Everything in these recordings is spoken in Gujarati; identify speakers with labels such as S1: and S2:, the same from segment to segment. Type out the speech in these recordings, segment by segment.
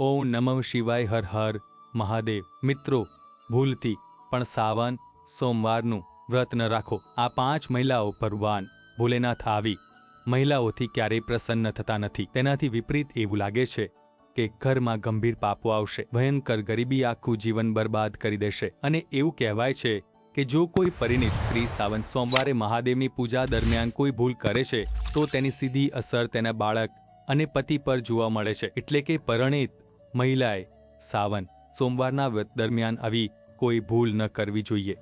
S1: ઓમ નમઃ શિવાય હર હર, મહાદેવ. મિત્રો, ભૂલથી, પણ સાવન, સોમવારનું વ્રત ન રાખો. આ પાંચ મહિલાઓ ભગવાન ભોલેનાથ આવી. મહિલાઓથી ક્યારેય પ્રસન્ન થતા નથી. તેનાથી વિપરીત એવું લાગે છે કે ઘરમાં ગંભીર પાપો આવશે. ભયંકર ગરીબી આખું જીવન બરબાદ કરી દેશે. અને એવું કહેવાય છે કે જો કોઈ પરિણીત સ્ત્રી સાવન સોમવારે મહાદેવની પૂજા દરમિયાન કોઈ ભૂલ કરે છે, તો તેની સીધી અસર તેના બાળક અને પતિ પર જોવા મળે છે. એટલે કે પરિણીત મહિલાએ સાવન સોમવારના દરમિયાન આવી કોઈ ભૂલ ન કરવી જોઈએ.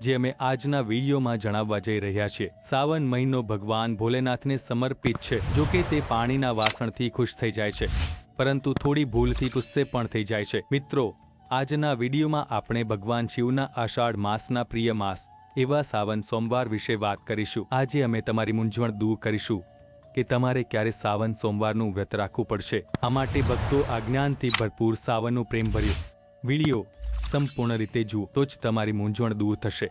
S1: જે અમે આજના વિડીયોમાં જણાવવા જઈ રહ્યા છીએ. સાવન મહિનો ભગવાન ભોલેનાથને સમર્પિત છે. જો કે તે પાણીના વાસણથી ખુશ થઈ જાય છે. પરંતુ થોડી ભૂલથી ગુસ્સે પણ થઈ જાય છે. મિત્રો, આજના વિડીયોમાં આપણે ભગવાન શિવના આષાઢ માસના પ્રિય માસ એવા સાવન સોમવાર વિશે વાત કરીશું. આજે અમે તમારી મૂંઝવણ દૂર કરીશું. કે તમારે ક્યારે સાવન સોમવારનું વ્રત રાખવું પડશે. આ માટે ભક્તો આજ્ઞાનથી ભરપૂર સાવનનું પ્રેમ ભર્યું. વીડિયો સંપૂર્ણ રીતે જુઓ, તો જ તમારી મૂંઝવણ દૂર થશે.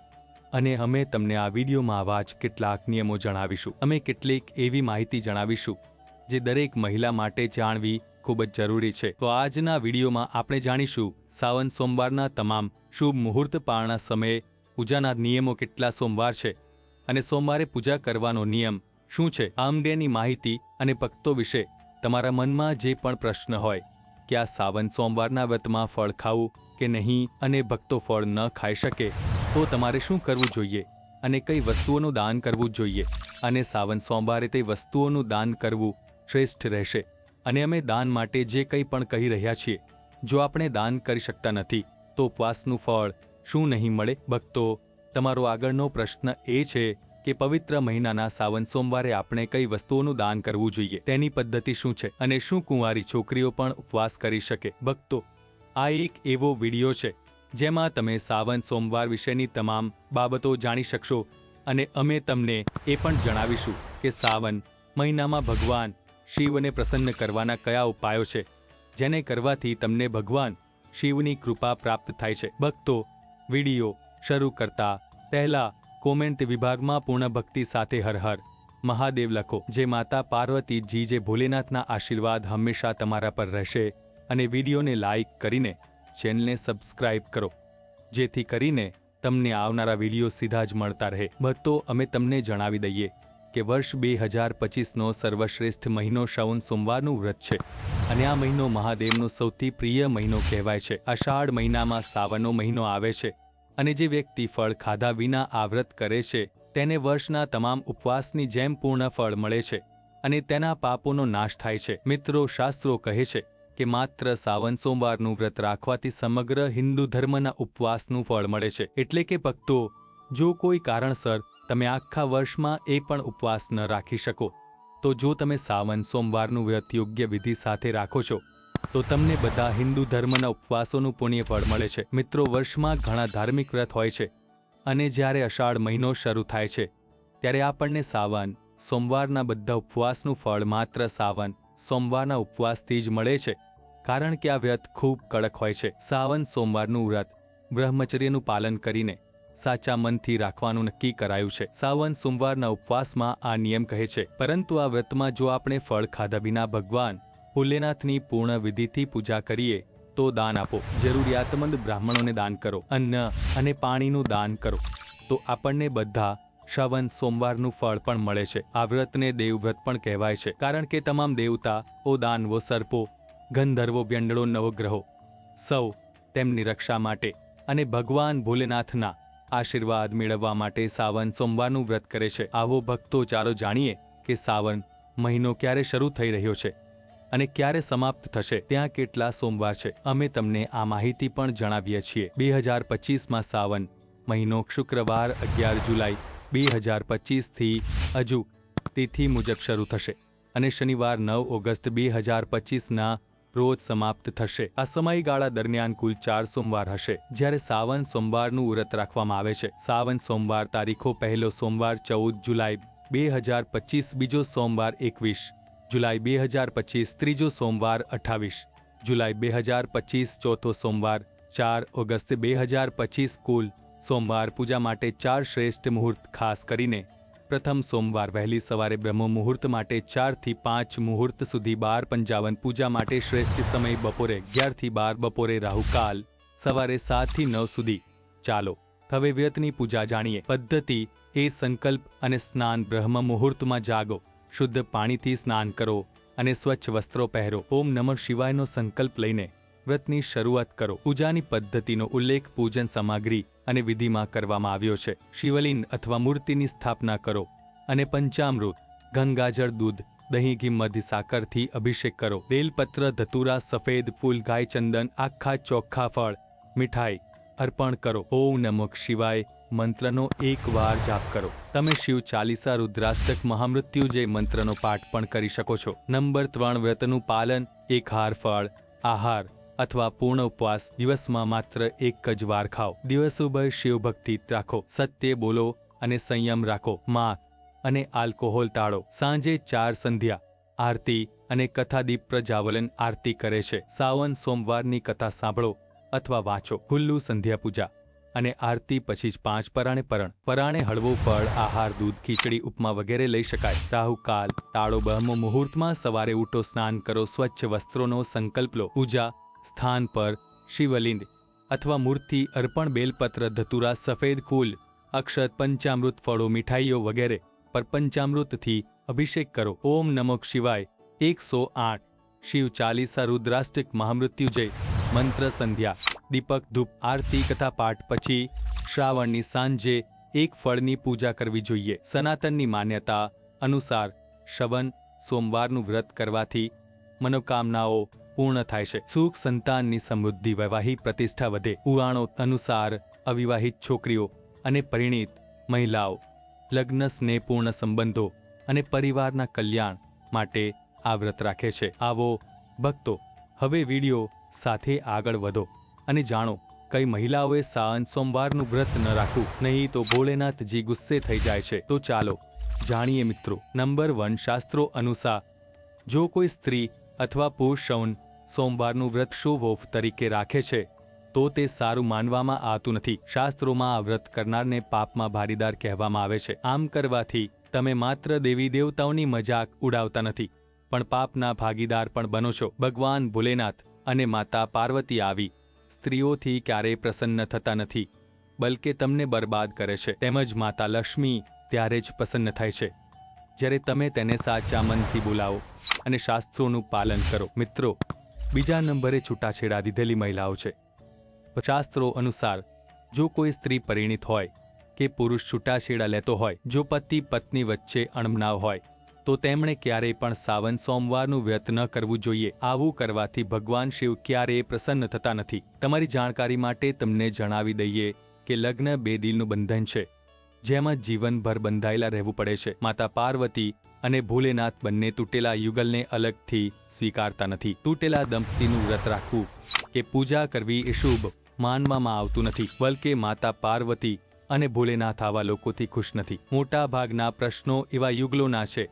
S1: અને અમે તમને આ વિડીયોમાં આવા જ કેટલાક નિયમો જણાવીશું. અમે કેટલીક એવી માહિતી જણાવીશું, જે દરેક મહિલા માટે જાણવી ખૂબ જ જરૂરી છે. તો આજના વિડીયોમાં આપણે જાણીશું, સાવન સોમવારના તમામ શુભ મુહૂર્ત પાળના સમયે પૂજાના નિયમો કેટલા સોમવાર છે અને સોમવારે પૂજા કરવાનો નિયમ શું છે આ અંગેની માહિતી અને ભક્તો વિશે તમારા મનમાં જે પણ પ્રશ્ન હોય, કે આ સાવન સોમવારના વ્રતમાં ફળ ખાવું કે નહીં અને ભક્તો ફળ ન ખાઈ શકે, તો તમારે શું કરવું જોઈએ અને કઈ વસ્તુઓનું દાન કરવું જોઈએ? અને સાવન સોમવારે તે વસ્તુઓનું દાન કરવું શ્રેષ્ઠ રહેશે. અને અમે દાન માટે જે કંઈ પણ કહી રહ્યા છીએ, જો આપણે દાન કરી શકતા નથી, તો ઉપવાસનું ફળ શું નહીં મળે? ભક્તો, તમારો આગળનો પ્રશ્ન એ છે કે પવિત્ર મહિનાના સાવન સોમવારે આપણે કઈ વસ્તુઓનું દાન કરવું જોઈએ? તેની પદ્ધતિ શું છે? અને શું કુંવારી છોકરીઓ પણ ઉપવાસ કરી શકે? ભક્તો, આ એક એવો વીડિયો છે, જેમાં તમે સાવન સોમવાર વિશેની તમામ બાબતો જાણી શકશો અને અમે તમને એ પણ જણાવીશું કે સાવન મહિનામાં ભગવાન શિવને પ્રસન્ન કરવાના કયા ઉપાયો છે, જેને કરવાથી તમને ભગવાન શિવની કૃપા પ્રાપ્ત થાય છે. ભક્તો, વીડિયો શરૂ કરતા પહેલા કોમેન્ટ વિભાગમાં પૂર્ણ ભક્તિ સાથે હર હર. મહાદેવ લખો, જે માતા પાર્વતીજી જે ભોલેનાથના આશીર્વાદ હંમેશા તમારા પર રહેશે અને વિડીયોને લાઇક કરીને ચેનલને સબસ્ક્રાઇબ કરો. જેથી કરીને તમને આવનારા વીડિયો સીધા જ મળતા રહે. ભક્તો, અમે તમને જણાવી દઈએ કે વર્ષ બે હજાર પચીસનો સર્વશ્રેષ્ઠ મહિનો શ્રવણ સોમવારનું વ્રત છે અને આ મહિનો મહાદેવનો સૌથી પ્રિય મહિનો કહેવાય છે. અષાઢ મહિનામાં સાવનનો મહિનો આવે છે. અને જે વ્યક્તિ ફળ ખાધા વિના આ વ્રત કરે છે, તેને વર્ષના તમામ ઉપવાસની જેમ પૂર્ણ ફળ મળે છે અને તેના પાપોનો નાશ થાય છે. મિત્રો, શાસ્ત્રો કહે છે કે માત્ર સાવન સોમવારનું વ્રત રાખવાથી સમગ્ર હિન્દુ ધર્મના ઉપવાસનું ફળ મળે છે. એટલે કે ભક્તો, જો કોઈ કારણસર તમે આખા વર્ષમાં એ પણ ઉપવાસ ન રાખી શકો, તો જો તમે સાવન સોમવારનું વ્રત યોગ્ય વિધિ સાથે રાખો છો તો તમને બધા હિન્દુ ધર્મના ઉપવાસોનું પુણ્ય ફળ મળે છે. મિત્રો, વર્ષમાં ઘણા ધાર્મિક વ્રત હોય છે અને જ્યારે અષાઢ મહિનો શરૂ થાય છે, ત્યારે આપણને સાવન, સોમવારના બધા ઉપવાસનું ફળ માત્ર સાવન, સોમવારના ઉપવાસથી જ મળે છે, કારણ કે આ વ્રત ખૂબ કડક હોય છે. સાવન સોમવારનું વ્રત બ્રહ્મચર્યનું પાલન કરીને સાચા મનથી રાખવાનું નક્કી કરાયું છે. સાવન સોમવારના ઉપવાસમાં આ નિયમ કહે છે. પરંતુ આ વ્રતમાં જો આપણે ફળ ખાધા વિના ભગવાન ભોલેનાથની પૂર્ણ વિધિથી પૂજા કરીએ તો દાન આપો. જરૂરિયાતમંદ બ્રાહ્મણોને દાન કરો. અન્ન અને પાણીનું દાન કરો. તો આપણને બધા શ્રવણ સોમવારનું ફળ પણ મળે છે. આ વ્રતને દેવવ્રત પણ કહેવાય છે. કારણ કે તમામ દેવતા ઓ દાનવો, સર્પો, ગંધર્વો, વ્યંડળો, નવગ્રહો સૌ તેમની રક્ષા માટે અને ભગવાન ભોલેનાથના આશીર્વાદ મેળવવા માટે સાવન સોમવારનું વ્રત કરે છે. આવો ભક્તો ચાલો જાણીએ કે સાવન મહિનો ક્યારે શરૂ થઈ રહ્યો છે. અને ક્યારે સમાપ્ત થશે ત્યાં કેટલા સોમવાર છે? અમે તમને આ માહિતી પણ જણાવીએ છીએ. બે હજાર પચીસમાં સાવન મહિનો શુક્રવાર, અગિયાર જુલાઈ, બે હજાર પચીસથી હજુ તિથિ મુજબ શરૂ થશે અને શનિવાર નવ ઓગસ્ટ બે હજાર પચીસના રોજ સમાપ્ત થશે. આ સમયગાળા દરમિયાન કુલ ચાર સોમવાર હશે, જ્યારે સાવન સોમવારનું વ્રત રાખવામાં આવે છે. સાવન સોમવાર તારીખો પહેલો સોમવાર ચૌદ જુલાઈ, બે હજાર પચીસ બીજો સોમવાર એકવીસ. જુલાઈ બે હજાર પચીસ ત્રીજો સોમવાર અઠ્ઠાવીસ જુલાઈ બે હજાર પચીસ ચોથો સોમવાર ચાર ઓગસ્ટ બે હજાર પચીસ કુલ સોમવાર પૂજા માટે ચાર શ્રેષ્ઠ મુહૂર્ત ખાસ કરીને. પ્રથમ સોમવાર વહેલી સવારે બ્રહ્મ મુહૂર્ત માટે ચારથી પાંચ મુહૂર્ત સુધી બાર પંચાવન પૂજા માટે શ્રેષ્ઠ સમય બપોરે અગિયારથી બાર બપોરે રાહુકાલ સવારે સાતથી નવ સુધી. ચાલો, હવે વ્રતની પૂજા જાણીએ. પદ્ધતિ, એ સંકલ્પ અને સ્નાન બ્રહ્મ મુહૂર્તમાં જાગો. શુદ્ધ પાણીથી સ્નાન કરો અને સ્વચ્છ વસ્ત્રો પહેરો. ઓમ નમઃ શિવાયનો સંકલ્પ લઈને વ્રતની શરૂઆત કરો. પૂજાની પદ્ધતિનો ઉલ્લેખ પૂજન સામગ્રી અને વિધિમાં કરવામાં આવ્યો છે. શિવલિંગ અથવા મૂર્તિની સ્થાપના કરો અને પંચામૃત ગંગાજળ દૂધ, દહીં, ઘી, મધ, સાકરથી અભિષેક કરો. બેલપત્ર, ધતુરા, સફેદ ફૂલ, ગાય ચંદન, આખા ચોખ્ખા ફળ, મીઠાઈ અર્પણ કરો. ઓમ નમઃ શિવાય. મંત્રનો એક વાર જાપ કરો. તમે શિવ ચાલીસા રુદ્રાષ્ટક મહામૃત્યુજય મંત્રનો પાઠ પણ કરી શકો છો. નંબર ત્રણ વ્રતનું પાલન એક હાર ફળ, આહાર અથવા પૂર્ણ ઉપવાસ, દિવસમાં માત્ર એક જ વાર ખાઓ. દિવસોભર શિવ ભક્તિ રાખો. સત્ય બોલો અને સંયમ રાખો. માં અને આલ્કોહોલ ટાળો. સાંજે ચાર સંધ્યા, આરતી અને કથાદીપ પ્રજાવલન આરતી કરે છે. સાવન સોમવારની કથા સાંભળો. અથવા વાંચો ખુલ્લું સંધ્યા પૂજા અને આરતી પછી જ પાંચ પરાણે પરણ. પરાણે હળવો ફળ, આહાર, દૂધ, ખીચડી, ઉપમા વગેરે લઈ શકાય. રાહુકાલ તાળો, બહમો મુહૂર્તમાં સવારે ઉઠો, સ્નાન કરો, સ્વચ્છ વસ્ત્રોનો સંકલ્પ લો. પૂજા, સ્થાન પર, શિવલિંગ અથવા મૂર્તિ અર્પણ, બેલપત્ર, ધતુરા, સફેદ ફૂલ, અક્ષત, પંચામૃત ફળો, મીઠાઈઓ વગેરે પર પંચામૃતથી અભિષેક કરો. ઓમ નમક શિવાય. એકસો આઠ. શિવ ચાલીસા રુદ્રાષ્ટિક મહામૃત્યુજય. મંત્ર સંધ્યા, દીપક ધૂપ, આરતી, કથા પાઠ પછી શ્રાવણની સાંજે એક ફળની પૂજા કરવી જોઈએ. સનાતનની માન્યતા અનુસાર શ્રવણ સોમવારનું વ્રત કરવાથી મનોકામનાઓ પૂર્ણ થાય છે. સુખ સંતાનની સમૃદ્ધિ વૈવાહિક પ્રતિષ્ઠા વધે. પુરાણો અનુસાર અવિવાહિત છોકરીઓ અને પરિણીત મહિલાઓ, લગ્ન, સ્નેહપૂર્ણ સંબંધો અને પરિવારના કલ્યાણ માટે આ વ્રત રાખે છે. આવો ભક્તો, હવે વિડિયો સાથે આગળ વધો અને જાણો, કઈ મહિલાઓએ સાવન સોમવારનું વ્રત ન રાખવું નહીં તો ભોળેનાથજી ગુસ્સે થઈ જાય છે. તો ચાલો, જાણીએ મિત્રો, નંબર વન શાસ્ત્રો અનુસાર, જો કોઈ સ્ત્રી અથવા પુરુષ શૌન સોમવારનું વ્રત શુભ તરીકે રાખે છે, તો તે સારું માનવામાં આવતું નથી. શાસ્ત્રોમાં આ વ્રત કરનારને પાપમાં ભારીદાર કહેવામાં આવે છે. આમ કરવાથી તમે માત્ર દેવી દેવતાઓની મજાક ઉડાવતા નથી, પણ પાપના ભાગીદાર પણ બનો છો. ભગવાન ભોલેનાથ અને માતા પાર્વતી આવી. સ્ત્રીઓથી ક્યારેય પ્રસન્ન થતા નથી, બલકે તમને બરબાદ કરે છે. તેમજ માતા લક્ષ્મી ત્યારે જ પ્રસન્ન થાય છે. જ્યારે તમે તેને સાચા મનથી બોલાવો અને શાસ્ત્રોનું પાલન કરો. મિત્રો, બીજા નંબરે છૂટાછેડા દીધેલી મહિલાઓ છે. શાસ્ત્રો અનુસાર, જો કોઈ સ્ત્રી પરિણીત હોય કે પુરુષ છૂટાછેડા લેતો હોય, જો પતિ પત્ની વચ્ચે અણમનાવ હોય તો તેમણે ક્યારેય પણ સાવન સોમવારનું વ્રત ન કરવું જોઈએ. આવું કરવાથી ભગવાન શિવ ક્યારેય પ્રસન્ન થતા નથી. તમારી જાણકારી માટે તમને જણાવી દઈએ કે લગ્ન બે દિલનું બંધન છે, જેમાં જીવનભર બંધાયેલા રહેવું પડે છે. માતા પાર્વતી અને ભોલેનાથ બંને તૂટેલા યુગલને અલગથી સ્વીકારતા નથી. તૂટેલા દંપતીનું વ્રત રાખવું કે પૂજા કરવી એ શુભ માનવામાં આવતું નથી. બલકે માતા પાર્વતી અને ભોલેનાથ આવા લોકોથી ખુશ નથી. મોટા ભાગના પ્રશ્નો એવા યુગલોના છે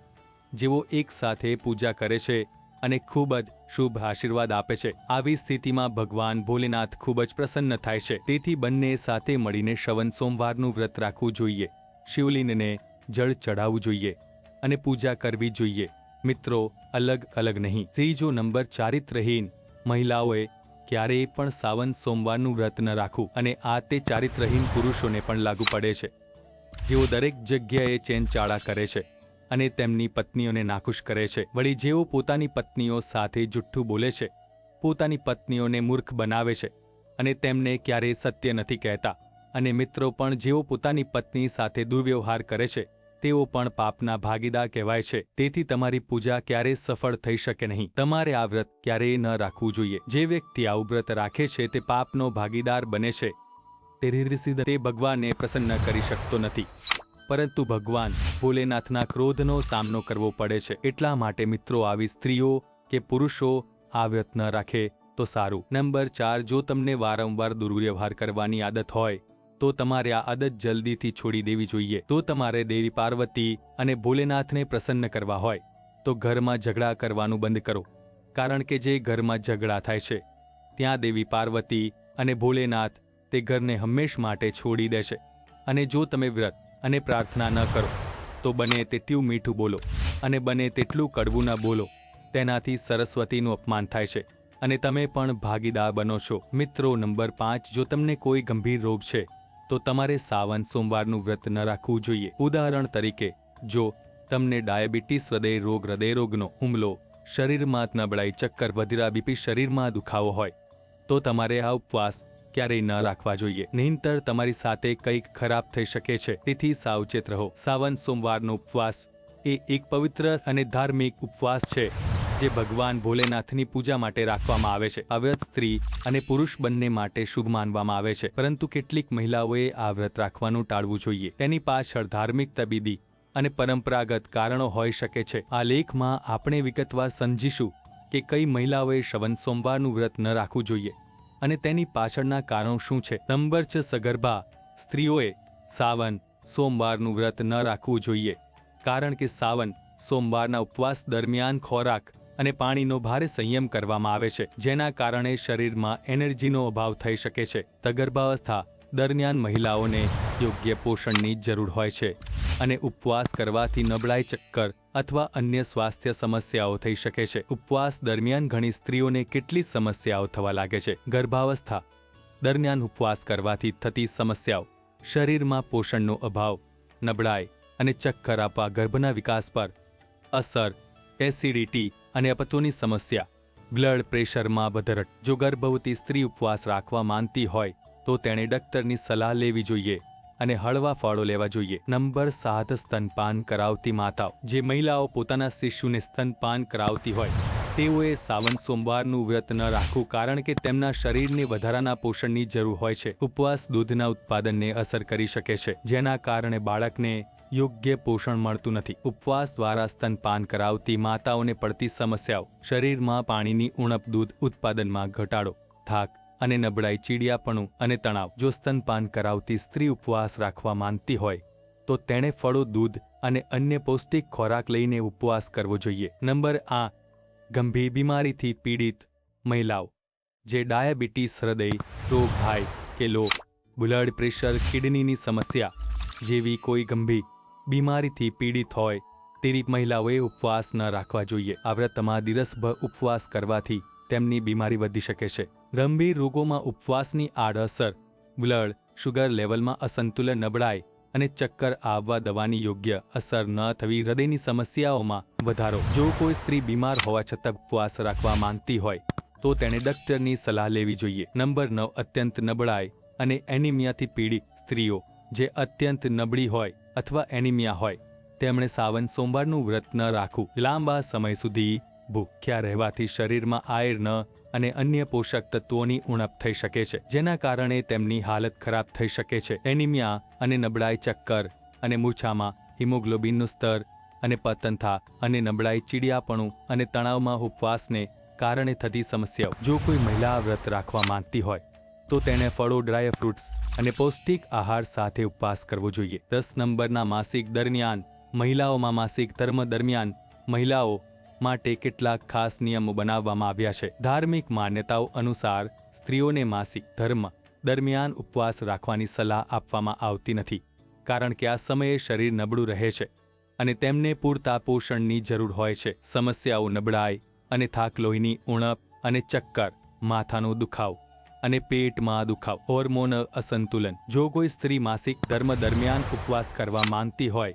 S1: જેઓ એકસાથે પૂજા કરે છે અને ખૂબ જ શુભ આશીર્વાદ આપે છે. આવી સ્થિતિમાં ભગવાન ભોલેનાથ ખૂબ જ પ્રસન્ન થાય છે. તેથી બંને સાથે મળીને શ્રવણ સોમવારનું વ્રત રાખવું જોઈએ. શિવલિંગને જળ ચઢાવવું જોઈએ અને પૂજા કરવી જોઈએ. મિત્રો, અલગ અલગ નહીં. ત્રીજો નંબર ચારિત્રહીન મહિલાઓએ ક્યારેય પણ સાવન સોમવારનું વ્રત ન રાખવું અને આ તે ચારિત્રહીન પુરુષોને પણ લાગુ પડે છે. જેઓ દરેક જગ્યાએ ચેનચાળા કરે છે. અને તેમની પત્નીઓને નાખુશ કરે છે. વળી જેઓ પોતાની પત્નીઓ સાથે જુઠ્ઠું બોલે છે, પોતાની પત્નીઓને મૂર્ખ બનાવે છે અને તેમને ક્યારેય સત્ય નથી કહેતા. અને મિત્રો પણ જેઓ પોતાની પત્ની સાથે દુર્વ્યવહાર કરે છે, તેઓ પણ પાપના ભાગીદાર કહેવાય છે. તેથી તમારી પૂજા ક્યારેય સફળ થઈ શકે નહીં. તમારે આ વ્રત ક્યારેય ન રાખવું જોઈએ. જે વ્યક્તિ આવું વ્રત રાખે છે, તે પાપનો ભાગીદાર બને છે. તે ભગવાનને પ્રસન્ન કરી શકતો નથી. પરંતુ ભગવાન ભોલેનાથના ક્રોધનો સામનો કરવો પડે છે. એટલા માટે મિત્રો, આવી સ્ત્રીઓ કે પુરુષો આ વ્રત ન રાખે તો સારું. નંબર ચાર, જો તમને વારંવાર દુર્વ્યવહાર કરવાની આદત હોય, તો તમારે આ આદત જલ્દીથી છોડી દેવી જોઈએ. તો તમારે દેવી પાર્વતી અને ભોલેનાથને પ્રસન્ન કરવા હોય, તો ઘરમાં ઝઘડા કરવાનું બંધ કરો. કારણ કે જે ઘરમાં ઝઘડા થાય છે, ત્યાં દેવી પાર્વતી અને ભોલેનાથ તે ઘરને હંમેશ માટે છોડી દેશે. અને જો તમે વ્રત અને પ્રાર્થના ન કરો. તો બને તેટલું મીઠું બોલો અને બને તેટલું કડવું ન બોલો. તેનાથી સરસ્વતીનું અપમાન થાય છે. અને તમે પણ ભાગીદાર બનો છો. મિત્રો, નંબર પાંચ, જો તમને કોઈ ગંભીર રોગ છે, તો તમારે સાવન સોમવારનું વ્રત ન રાખવું જોઈએ. ઉદાહરણ તરીકે, જો તમને ડાયાબિટીસ હૃદય રોગ, હૃદય રોગનો હુમલો, શરીરમાં નબળાઈ, ચક્કર વધીરા બીપી શરીરમાં દુખાવો હોય, તો તમારે આ ઉપવાસ ક્યારેય ન રાખવા જોઈએ. નહીંતર તમારી સાથે કંઈક ખરાબ થઈ શકે છે. તેથી સાવચેત રહો. સાવન સોમવારનો ઉપવાસ એ એક પવિત્ર અને ધાર્મિક ઉપવાસ છે, જે ભગવાન ભોલેનાથની પૂજા માટે રાખવામાં આવે છે. આ વ્રત સ્ત્રી અને પુરુષ બંને માટે શુભ માનવામાં આવે છે. પરંતુ કેટલીક મહિલાઓએ આ વ્રત રાખવાનું ટાળવું જોઈએ. તેની પાછળ ધાર્મિક તબીબી અને પરંપરાગત કારણો હોઈ શકે છે. આ લેખમાં આપણે વિગતવાર સમજીશું કે કઈ મહિલાઓએ શ્રવણ સોમવારનું વ્રત ન રાખવું જોઈએ. અને તેની પાછળના કારણો શું છે? નંબર સગર્ભા. સ્ત્રીઓએ સાવન સોમવારનું વ્રત ન રાખવું જોઈએ. કારણ કે સાવન સોમવારના ઉપવાસ દરમિયાન ખોરાક અને પાણીનો ભારે સંયમ કરવામાં આવે છે, જેના કારણે શરીરમાં એનર્જીનો અભાવ થઈ શકે છે. તગર્ભાવસ્થા દરમિયાન મહિલાઓને યોગ્ય પોષણની જરૂર હોય છે. અને ઉપવાસ કરવાથી નબળાઈ ચક્કર અથવા અન્ય સ્વાસ્થ્ય સમસ્યાઓ થઈ શકે છે. ઉપવાસ દરમિયાન ઘણી સ્ત્રીઓને કેટલી સમસ્યાઓ થવા લાગે છે. ગર્ભાવસ્થા દરમિયાન ઉપવાસ કરવાથી થતી સમસ્યાઓ, શરીરમાં પોષણનો અભાવ, નબળાઈ અને ચક્કર આપવા ગર્ભના વિકાસ પર અસર, એસિડિટી અને અપતોની સમસ્યા, બ્લડ પ્રેશરમાં વધરટ જો ગર્ભવતી સ્ત્રી ઉપવાસ રાખવા માંગતી હોય, તો તેણે ડૉક્ટરની સલાહ લેવી જોઈએ. અને હળવા ફળો લેવા જોઈએ. નંબર સાત, સ્તનપાન કરાવતી માતાઓ. જે મહિલાઓ પોતાના શિશુને સ્તનપાન કરાવતી હોય, તેઓએ સાવન સોમવારનું વ્રત ન રાખવું કારણ કે તેમના શરીરને વધારાના પોષણની જરૂર હોય છે. ઉપવાસ દૂધના ઉત્પાદનને અસર કરી શકે છે, જેના કારણે બાળકને યોગ્ય પોષણ મળતું નથી. ઉપવાસ દ્વારા સ્તનપાન કરાવતી માતાઓને પડતી સમસ્યાઓ. શરીરમાં પાણીની ઉણપ દૂધ ઉત્પાદનમાં ઘટાડો. થાક અને નબળાઈ, ચીડિયાપણું અને તણાવ. જો સ્તનપાન કરાવતી સ્ત્રી ઉપવાસ રાખવા માંગતી હોય, તો તેણે ફળો, દૂધ અને અન્ય પૌષ્ટિક ખોરાક લઈને ઉપવાસ કરવો જોઈએ. નંબર આ. ગંભીર બીમારીથી પીડિત મહિલાઓ. જે ડાયાબિટીસ હૃદય, રોગ હાઈ કે લો બ્લડ પ્રેશર કિડનીની સમસ્યા જેવી કોઈ ગંભીર બીમારીથી પીડિત હોય, તેવી મહિલાઓએ ઉપવાસ ન રાખવા જોઈએ. આ વ્રતમાં દિવસભર ઉપવાસ કરવાથી તેમની બીમારી વધી શકે છે. ગંભીર રોગોમાં ઉપવાસની આડઅસર, બ્લડ શુગર લેવલમાં અસંતુલન નબળાઈ અને ચક્કર આવવા દવાની યોગ્ય અસર ન થવી હૃદયની સમસ્યાઓમાં વધારો. જો કોઈ સ્ત્રી બીમાર હોવા છતાં ઉપવાસ રાખવા માંગતી હોય, તો તેણે ડૉક્ટરની સલાહ લેવી જોઈએ. નંબર નવ, અત્યંત નબળાઈ અને એનિમિયાથી પીડિત સ્ત્રીઓ. જે અત્યંત નબળી હોય અથવા એનિમિયા હોય, તેમણે સાવન સોમવારનું વ્રત ન રાખવું. લાંબા સમય સુધી ભૂખ્યા રહેવાથી શરીરમાં આયર્ન અને અન્ય પોષક તત્વોની ઉણપ થઈ શકે છે, જેના કારણે તેમની હાલત ખરાબ થઈ શકે છે. એનિમિયા અને નબળાઈ ચક્કર અને મૂછામાં હિમોગ્લોબિનનું સ્તર અને પતનથા અને નબળાઈ ચીડિયાપણું અને તણાવમાં ઉપવાસને કારણે થતી સમસ્યાઓ. જો કોઈ મહિલા વ્રત રાખવા માંગતી હોય, તો તેને ફળો, ડ્રાય ફ્રૂટ્સ અને પૌષ્ટિક આહાર સાથે ઉપવાસ કરવો જોઈએ. દસ નંબરના માસિક દરમિયાન મહિલાઓમાં માસિક ધર્મ દરમિયાન મહિલાઓ માટે કેટલાક ખાસ નિયમો બનાવવામાં આવ્યા છે. ધાર્મિક માન્યતાઓ અનુસાર સ્ત્રીઓને માસિક ધર્મ દરમિયાન ઉપવાસ રાખવાની સલાહ આપવામાં આવતી નથી, કારણ કે આ સમયે શરીર નબળું રહે છે અને તેમને પૂરતા પોષણની જરૂર હોય છે. સમસ્યાઓ નબળાઈ અને થાક લોહીની ઉણપ અને ચક્કર, માથાનો દુખાવ અને પેટમાં દુખાવ હોર્મોન અસંતુલન. જો કોઈ સ્ત્રી માસિક ધર્મ દરમિયાન ઉપવાસ કરવા માંગતી હોય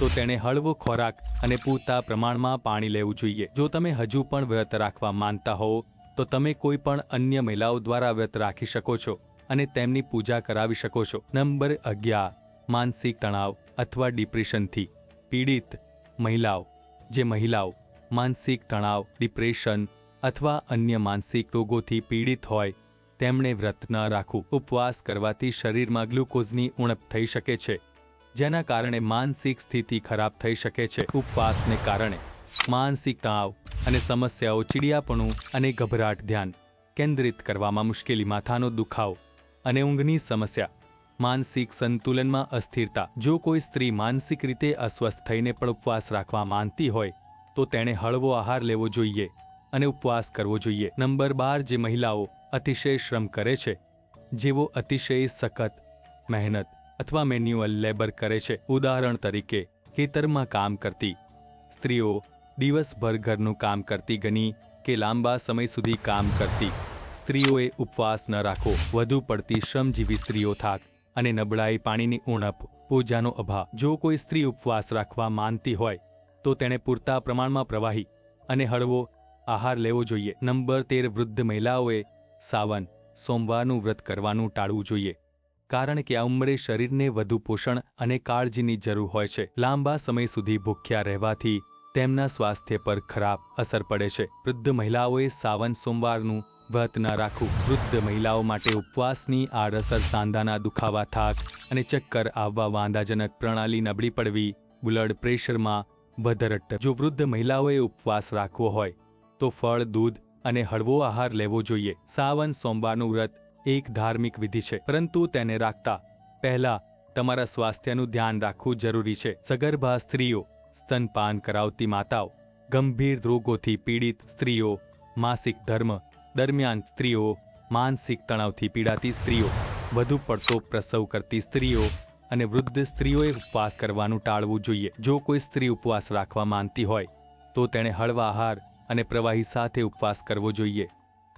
S1: તો તેણે હળવો ખોરાક અને પૂરતા પ્રમાણમાં પાણી લેવું જોઈએ. જો તમે હજુ પણ વ્રત રાખવા માનતા હો, તો તમે કોઈ પણ અન્ય મહિલાઓ દ્વારા વ્રત રાખી શકો છો અને તેમની પૂજા કરાવી શકો છો. નંબર અગિયાર, માનસિક તણાવ અથવા ડિપ્રેશનથી. પીડિત મહિલાઓ, જે મહિલાઓ માનસિક તણાવ, ડિપ્રેશન અથવા અન્ય માનસિક રોગોથી પીડિત હોય, તેમણે વ્રત ન રાખવું. ઉપવાસ કરવાથી શરીરમાં ગ્લુકોઝની ઉણપ થઈ શકે છે. જેના કારણે માનસિક સ્થિતિ ખરાબ થઈ શકે છે. ઉપવાસને કારણે માનસિક તાવ અને સમસ્યાઓ, ચીડિયાપણું અને ગભરાટ ધ્યાન કેન્દ્રિત કરવામાં મુશ્કેલી, માથાનો દુખાવો અને ઊંઘની સમસ્યા. માનસિક સંતુલનમાં અસ્થિરતા. જો કોઈ સ્ત્રી માનસિક રીતે અસ્વસ્થ થઈને પણ ઉપવાસ રાખવા માંગતી હોય, તો તેણે હળવો આહાર લેવો જોઈએ અને ઉપવાસ કરવો જોઈએ. નંબર બાર, જે મહિલાઓ અતિશય શ્રમ કરે છે, જેઓ અતિશય સખત મહેનત અથવા મેન્યુઅલ લેબર કરે છે. ઉદાહરણ તરીકે, ખેતરમાં કામ કરતી સ્ત્રીઓ દિવસભર ઘરનું કામ કરતી ગની કે લાંબા સમય સુધી કામ કરતી સ્ત્રીઓએ ઉપવાસ ન રાખો વધુ પડતી શ્રમજીવી સ્ત્રીઓ થાક અને નબળાઈ પાણીની ઉણપ, પૂજાનો અભાવ. જો કોઈ સ્ત્રી ઉપવાસ રાખવા માનતી હોય, તો તેણે પૂરતા પ્રમાણમાં પ્રવાહી અને હળવો આહાર લેવો જોઈએ. નંબર તેર વૃદ્ધ મહિલાઓએ સાવન, સોમવારનું વ્રત કરવાનું ટાળવું જોઈએ. કારણ કે આ ઉંમરે શરીરને વધુ પોષણ અને કાળજીની જરૂર હોય છે. લાંબા સમય સુધી ભૂખ્યા રહેવાથી તેમના સ્વાસ્થ્ય પર ખરાબ અસર પડે છે. વૃદ્ધ મહિલાઓએ સાવન સોમવારનું વ્રત ન રાખવું. વૃદ્ધ મહિલાઓ માટે ઉપવાસની આડઅસર સાંધાના દુખાવા થાક અને ચક્કર આવવા વાંધાજનક પ્રણાલી નબળી પડવી, બ્લડ પ્રેશરમાં વધરટ જો વૃદ્ધ મહિલાઓએ ઉપવાસ રાખવો હોય, તો ફળ, દૂધ અને હળવો આહાર લેવો જોઈએ. સાવન સોમવારનું વ્રત એક ધાર્મિક વિધિ છે, પરંતુ તેને રાખતા પહેલા તમારા સ્વાસ્થ્યનું ધ્યાન રાખવું જરૂરી છે. સગર્ભા સ્ત્રીઓ સ્તનપાન કરાવતી માતાઓ, ગંભીર રોગોથી પીડિત સ્ત્રીઓ, માસિક ધર્મ દરમિયાન સ્ત્રીઓ, માનસિક તણાવથી પીડાતી સ્ત્રીઓ, વધુ પડતો પ્રસવ કરતી સ્ત્રીઓ અને વૃદ્ધ સ્ત્રીઓએ ઉપવાસ કરવાનું ટાળવું જોઈએ. જો કોઈ સ્ત્રી ઉપવાસ રાખવા માંગતી હોય, તો તેણે હળવા આહાર અને પ્રવાહી સાથે ઉપવાસ કરવો જોઈએ.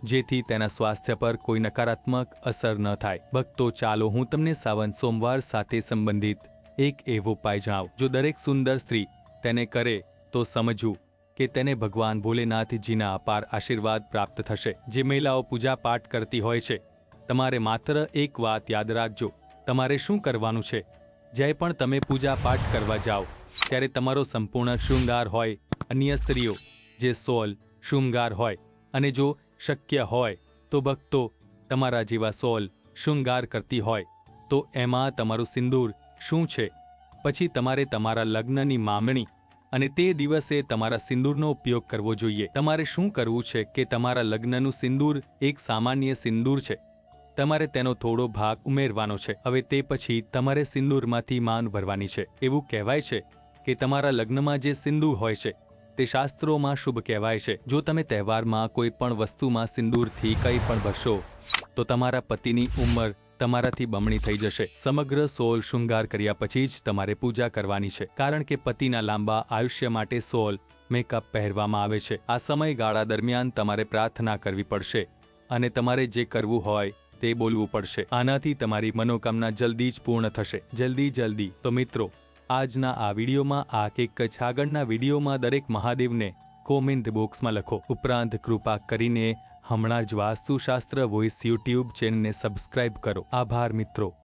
S1: જેથી તેના સ્વાસ્થ્ય પર કોઈ નકારાત્મક અસર ન થાય. ભક્તો, ચાલો હું તમને સાવન સોમવાર સાથે સંબંધિત એક એવો ઉપાય જણાવું. જો દરેક સુંદર સ્ત્રી તેને કરે, તો સમજવું કે તેને ભગવાન ભોલેનાથજીના અપાર આશીર્વાદ પ્રાપ્ત થશે. જે મહિલાઓ પૂજા પાઠ કરતી હોય છે, તમારે માત્ર એક વાત યાદ રાખજો. તમારે શું કરવાનું છે? જ્યારે પણ તમે પૂજા પાઠ કરવા જાઓ, ત્યારે તમારો સંપૂર્ણ શૃંગાર હોય અન્ય સ્ત્રીઓ, જે સોલ શૃંગાર હોય. અને જો શક્ય હોય તો ભક્તો તમારા જેવા સોલ શૃંગાર કરતી હોય તો એમાં તમારું સિંદૂર શું છે? પછી તમારે તમારા લગ્નની મામણી અને તે દિવસે તમારા સિંદૂરનો ઉપયોગ કરવો જોઈએ. તમારે શું કરવું છે કે તમારા લગ્નનું સિંદૂર એક સામાન્ય સિંદૂર છે. તમારે તેનો થોડો ભાગ ઉમેરવાનો છે. હવે તે પછી તમારે સિંદૂરમાંથી માન ભરવાની છે. એવું કહેવાય છે કે તમારા લગ્નમાં જે સિંદૂર હોય છે તે શાસ્ત્રોમાં શુભ કહેવાય છે. જો તમે તહેવારમાં કોઈ પણ વસ્તુમાં સિંદૂરથી કંઈ પણ ભરશો, તો તમારા પતિની ઉંમર તમારાથી બમણી થઈ જશે. સમગ્ર સોલ શૃંગાર કર્યા પછી જ તમારે પૂજા કરવાની છે. કારણ કે પતિના લાંબા આયુષ્ય માટે સોલ મેકઅપ પહેરવામાં આવે છે. આ સમયગાળા દરમિયાન તમારે પ્રાર્થના કરવી પડશે અને તમારે જે કરવું હોય તે બોલવું પડશે. આનાથી તમારી મનોકામના જલ્દી જ પૂર્ણ થશે. જલ્દી જલ્દી. તો મિત્રો આજના આ વિડીયોમાં આ એક કચ્છ આગળના વિડીયોમાં દરેક મહાદેવને કોમેન્ટ બોક્સમાં લખો. ઉપરાંત કૃપા કરીને હમણાં જ વાસ્તુશાસ્ત્ર વોઇસ યુટ્યુબ ચેનલને સબસ્ક્રાઇબ કરો. આભાર મિત્રો.